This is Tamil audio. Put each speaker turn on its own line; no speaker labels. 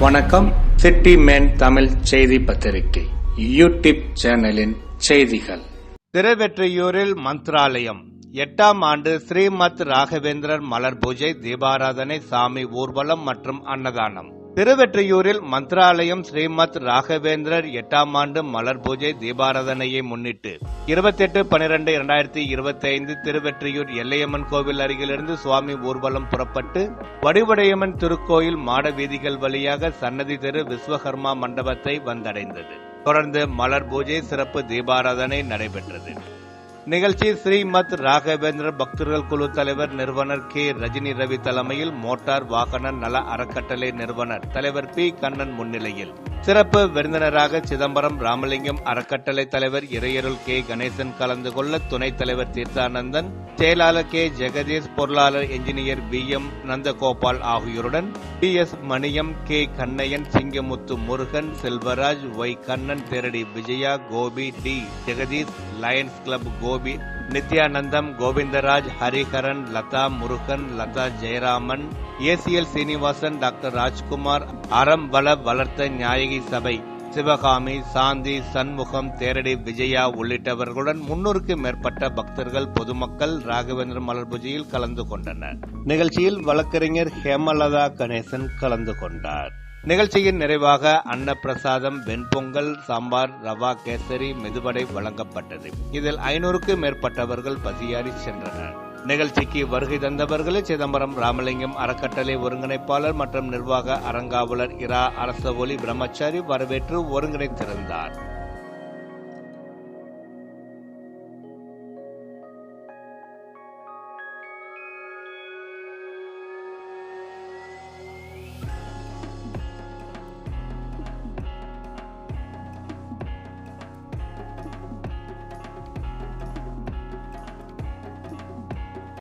வணக்கம். சிட்டி மேன் தமிழ் செய்தி பத்திரிகை யூடியூப் சேனலின் செய்திகள்.
திருவெற்றியூரில் மந்திராலயம். எட்டாம் ஆண்டு ஸ்ரீமத் ராகவேந்திரர் மலர் பூஜை தீபாராதனை சாமி ஊர்வலம் மற்றும் அன்னதானம். திருவெற்றியூரில் மந்திராலயம் ஸ்ரீமத் ராகவேந்திரர் எட்டாம் ஆண்டு மலர் பூஜை தீபாராதனையை முன்னிட்டு இருபத்தி எட்டு பனிரெண்டு இரண்டாயிரத்தி இருபத்தி ஐந்து திருவெற்றியூர் எல்லையம்மன் கோவில் அருகிலிருந்து சுவாமி ஊர்வலம் புறப்பட்டு வடிவடையம்மன் திருக்கோயில் மாட வீதிகள் வழியாக சன்னதி தெரு விஸ்வகர்மா மண்டபத்தை வந்தடைந்தது. தொடர்ந்து மலர் பூஜை சிறப்பு தீபாராதனை நடைபெற்றது. நிகழ்ச்சியில் ஸ்ரீமத் ராகவேந்திர பக்தர்கள் குழு தலைவர் நிறுவனர் கே. ரஜினி ரவி தலைமையில் மோட்டார் வாகன நல அறக்கட்டளை நிறுவனர் தலைவர் பி. கண்ணன் முன்னிலையில். சிறப்பு விருந்தினராக சிதம்பரம் ராமலிங்கம் அறக்கட்டளை தலைவர் இறையருள் கே. கணேசன் கலந்து கொள்ள துணைத் தலைவர் தீர்த்தானந்தன் செயலாளர் கே. ஜெகதீஷ் பொருளாளர் என்ஜினியர் பி எம். நந்தகோபால் ஆகியோருடன் P. S. Maniyam K. Kannaiyan Singamuthu Murugan Selvaraj Y. Kannan Theradi Vijaya Gopi T. Jagadish lions club Gopi Nithyanandam Govindaraj Hariharan Latha Murugan Latha Jayaraman ACL Srinivasan doctor Rajkumar அறம்பல வளர்த்த நியாயகி சபை சிவகாமி சாந்தி சண்முகம் தேரடி விஜயா உள்ளிட்டவர்களுடன் முன்னூறுக்கும் மேற்பட்ட பக்தர்கள் பொதுமக்கள் ராகவேந்திர மலர் பூஜையில் கலந்து கொண்டனர். நிகழ்ச்சியில் வழக்கறிஞர் ஹேமலதா கணேசன் கலந்து கொண்டார். நிகழ்ச்சியின் நிறைவாக அன்னப்பிரசாதம் வெண்பொங்கல் சாம்பார் ரவா கேசரி மெதுவடை வழங்கப்பட்டது. இதில் ஐநூறுக்கு மேற்பட்டவர்கள் பசியாறி சென்றனர். நிகழ்ச்சிக்கு வருகை தந்தவர்களை சிதம்பரம் ராமலிங்கம் அறக்கட்டளை ஒருங்கிணைப்பாளர் மற்றும் நிர்வாக அறங்காவலர் இரா அரச ஒலி பிரம்மச்சாரி வரவேற்று ஒருங்கிணைத்திருந்தார்